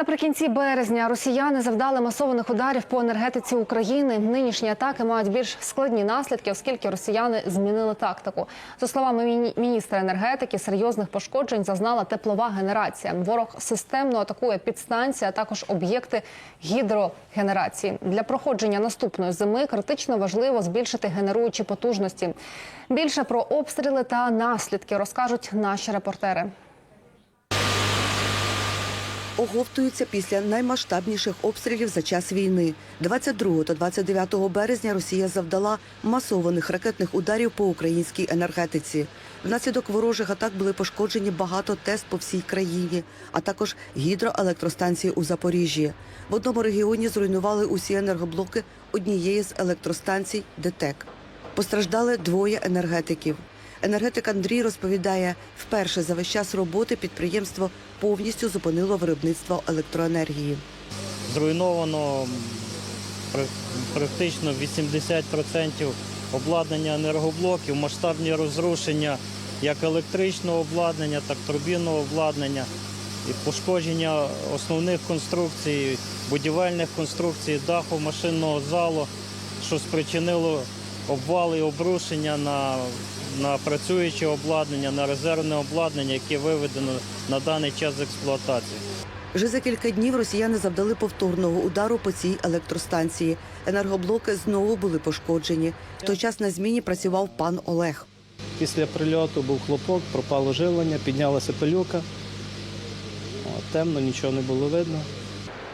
Наприкінці березня росіяни завдали масованих ударів по енергетиці України. Нинішні атаки мають більш складні наслідки, оскільки росіяни змінили тактику. За словами міні- міністра енергетики, серйозних пошкоджень зазнала теплова генерація. Ворог системно атакує підстанції, а також об'єкти гідрогенерації. Для проходження наступної зими критично важливо збільшити генеруючі потужності. Більше про обстріли та наслідки розкажуть наші репортери. Оговтуються після наймасштабніших обстрілів за час війни. 22 та 29 березня Росія завдала масованих ракетних ударів по українській енергетиці. Внаслідок ворожих атак були пошкоджені багато ТЕС по всій країні, а також гідроелектростанції у Запоріжжі. В одному регіоні зруйнували усі енергоблоки однієї з електростанцій ДТЕК. Постраждали двоє енергетиків. Енергетик Андрій розповідає, вперше за весь час роботи підприємство повністю зупинило виробництво електроенергії. зруйновано практично 80% обладнання енергоблоків, масштабні розрушення як електричного обладнання, так і турбінного обладнання, і пошкодження основних конструкцій, будівельних конструкцій, даху машинного залу, що спричинило обвали і обрушення на, на працююче обладнання, на резервне обладнання, яке виведено на даний час з експлуатації. Вже за кілька днів росіяни завдали повторного удару по цій електростанції. Енергоблоки знову були пошкоджені. В той час на зміні працював пан Олег. Після прильоту був хлопок, пропало живлення, піднялася пилюка. Темно, нічого не було видно.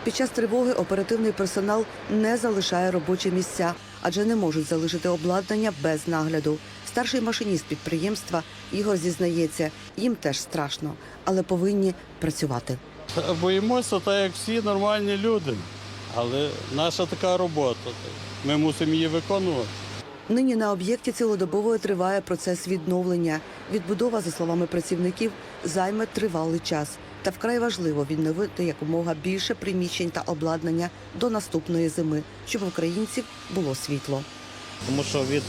Під час тривоги оперативний персонал не залишає робочі місця, адже не можуть залишити обладнання без нагляду. Старший машиніст підприємства Ігор зізнається, їм теж страшно, але повинні працювати. Боїмося так, як всі нормальні люди. Але наша така робота. Ми мусимо її виконувати. Нині на об'єкті цілодобово триває процес відновлення. Відбудова, за словами працівників, займе тривалий час. Та вкрай важливо відновити якомога більше приміщень та обладнання до наступної зими, щоб українців було світло. тому що від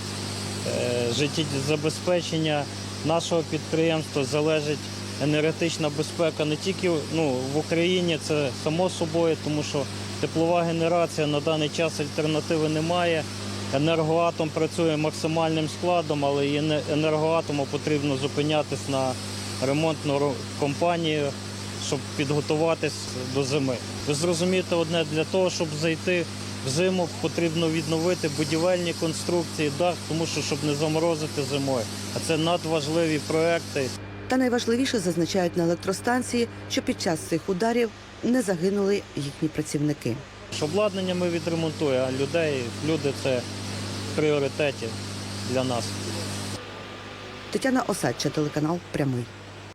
життєзабезпечення нашого підприємства залежить енергетична безпека не тільки ну, в Україні, це само собою, тому що теплова генерація на даний час альтернативи немає. Енергоатом працює максимальним складом, але і не- енергоатому потрібно зупинятись на ремонтну компанію, щоб підготуватись до зими. Ви зрозумієте одне, для того, щоб зайти в зиму, потрібно відновити будівельні конструкції, дах, тому що щоб не заморозити зимою. А це надважливі проекти. Та найважливіше зазначають на електростанції, що під час цих ударів не загинули їхні працівники. Що обладнання ми відремонтуємо, а людей, люди це в пріоритеті для нас. Тетяна Осадча, телеканал Прямий.